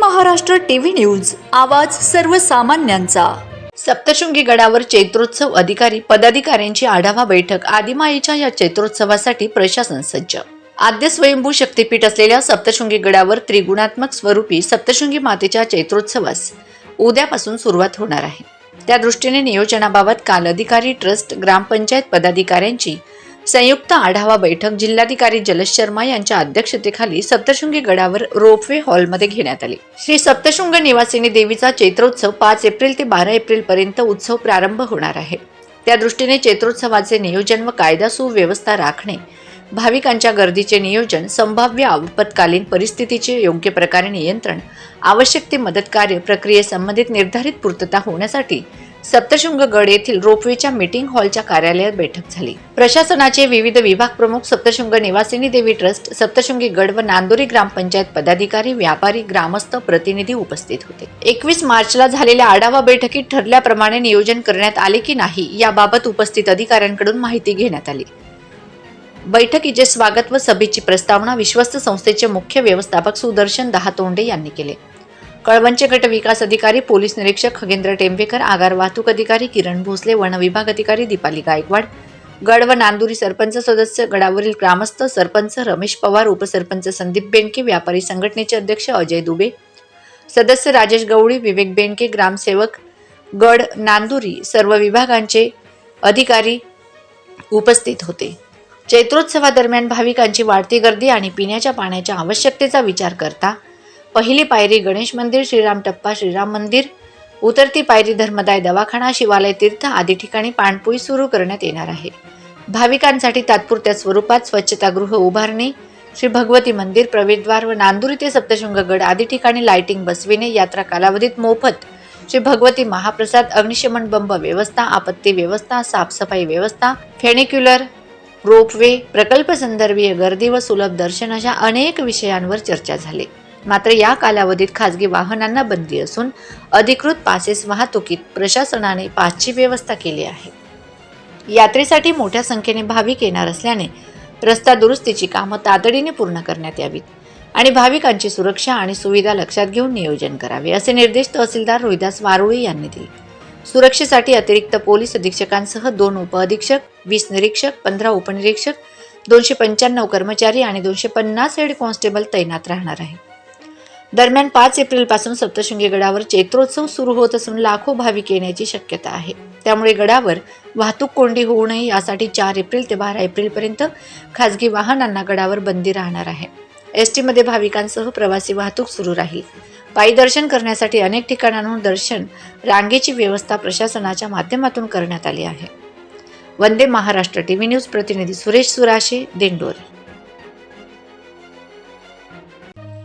Maharashtra TV news आवाज सर्वसामान्यांचा. सप्तशृंगी गडावर चैत्रोत्सव अधिकारी पदाधिकाऱ्यांची आढावा बैठक आदिमाईच्या या चैत्रोत्सवासाठी प्रशासन सज्ज. आद्य स्वयंभू शक्तीपीठ असलेल्या सप्तशृंगी गडावर त्रिगुणात्मक स्वरूपी सप्तशृंगी मातेच्या चैत्रोत्सवास उद्यापासून सुरुवात होणार आहे. त्या दृष्टीने नियोजनाबाबत काल अधिकारी ट्रस्ट ग्रामपंचायत पदाधिकाऱ्यांची संयुक्त आढावा बैठक जिल्हाधिकारी जलश शर्मा यांच्या अध्यक्षतेखाली सप्तशृंगी गडावर रोपवे हॉलमध्ये घेण्यात आली. श्री सप्तशृंग निवासिनी देवीचा चैत्रोत्सव पाच एप्रिल ते बारा एप्रिल पर्यंत उत्सव प्रारंभ होणार आहे. त्या दृष्टीने चैत्रोत्सवाचे नियोजन व कायदा सुव्यवस्था राखणे भाविकांच्या गर्दीचे नियोजन संभाव्य आपत्कालीन परिस्थितीचे योग्य प्रकारे नियंत्रण आवश्यक ते मदत कार्य प्रक्रियेसंबंधित निर्धारित पूर्तता होण्यासाठी सप्तशृंग गड येथील रोपवेच्या मीटिंग हॉलच्या कार्यालयात बैठक झाली. प्रशासनाचे विविध विभाग प्रमुख सप्तशृंग निवासिनी देवी ट्रस्ट सप्तशृंगी गड व नांदोरी ग्रामपंचायत पदाधिकारी व्यापारी ग्रामस्थ प्रतिनिधी उपस्थित होते. एकवीस मार्चला झालेल्या आढावा बैठकीत ठरल्याप्रमाणे नियोजन करण्यात आले की नाही याबाबत उपस्थित अधिकाऱ्यांकडून माहिती घेण्यात आली. बैठकीचे स्वागत व सभेची प्रस्तावना विश्वस्त संस्थेचे मुख्य व्यवस्थापक सुदर्शन दहातोंडे यांनी केले. कळवणचे गट विकास अधिकारी पोलीस निरीक्षक खगेंद्र टेंबेकर आगार वाहतूक अधिकारी किरण भोसले वन विभाग अधिकारी दीपाली गायकवाड गड व नांदुरी सरपंच सदस्य गडावरील ग्रामस्थ सरपंच रमेश पवार उपसरपंच संदीप बेनके व्यापारी संघटनेचे अध्यक्ष अजय दुबे सदस्य राजेश गवळी विवेक बेनके ग्रामसेवक गड नांदुरी सर्व विभागांचे अधिकारी उपस्थित होते. चैत्रोत्सवादरम्यान भाविकांची वाढती गर्दी आणि पिण्याच्या पाण्याच्या आवश्यकतेचा विचार करता पहिली पायरी गणेश मंदिर श्रीराम टप्पा श्रीराम मंदिर. उतरती पायरी धर्मदाय दवाखाना शिवालय तीर्थ आदी ठिकाणी पाणपोई सुरू करण्यात येणार आहे. भाविकांसाठी तात्पुरत्या स्वरूपात स्वच्छतागृह उभारणे श्री भगवती मंदिर प्रवेशद्वार व नांदूर ते सप्तशृंगगड आदी ठिकाणी लाइटिंग बसविणे यात्रा कालावधीत मोफत श्री भगवती महाप्रसाद अग्निशमन बंब व्यवस्था आपत्ती व्यवस्था साफसफाई व्यवस्था फेनिक्युलर रोपवे प्रकल्प संदर्भीय गर्दी व सुलभ दर्शन अशा अनेक विषयांवर चर्चा झाली. मात्र या कालावधीत खासगी वाहनांना बंदी असून अधिकृत पासेस वाहतुकीत प्रशासनाने पासची व्यवस्था केली आहे. यात्रेसाठी मोठ्या संख्येने भाविक येणार असल्याने रस्ता दुरुस्तीची कामं तातडीने पूर्ण करण्यात यावीत आणि भाविकांची सुरक्षा आणि सुविधा लक्षात घेऊन नियोजन करावे असे निर्देश तहसीलदार रोहिदास वारुळी यांनी दिले. सुरक्षेसाठी अतिरिक्त पोलीस अधीक्षकांसह दोन उपअधीक्षक वीस निरीक्षक पंधरा उपनिरीक्षक दोनशे पंच्याण्णव कर्मचारी आणि दोनशे पन्नास हेड कॉन्स्टेबल तैनात राहणार आहे दरम्यान पाच एप्रिलपासून सप्तशृंगी गडावर चैत्रोत्सव सुरू होत असून लाखो भाविक येण्याची शक्यता आहे. त्यामुळे गडावर वाहतूक कोंडी होऊ नये यासाठी चार एप्रिल ते बारा एप्रिलपर्यंत खाजगी खासगी वाहनांना गडावर बंदी राहणार आहे. एस टीमध्ये भाविकांसह प्रवासी वाहतूक सुरू राहील. पायी दर्शन करण्यासाठी अनेक ठिकाणांहून दर्शन रांगेची व्यवस्था प्रशासनाच्या माध्यमातून करण्यात आली आहे. वंदे महाराष्ट्र टीव्ही न्यूज प्रतिनिधी सुरेश सुराशे देंडोर.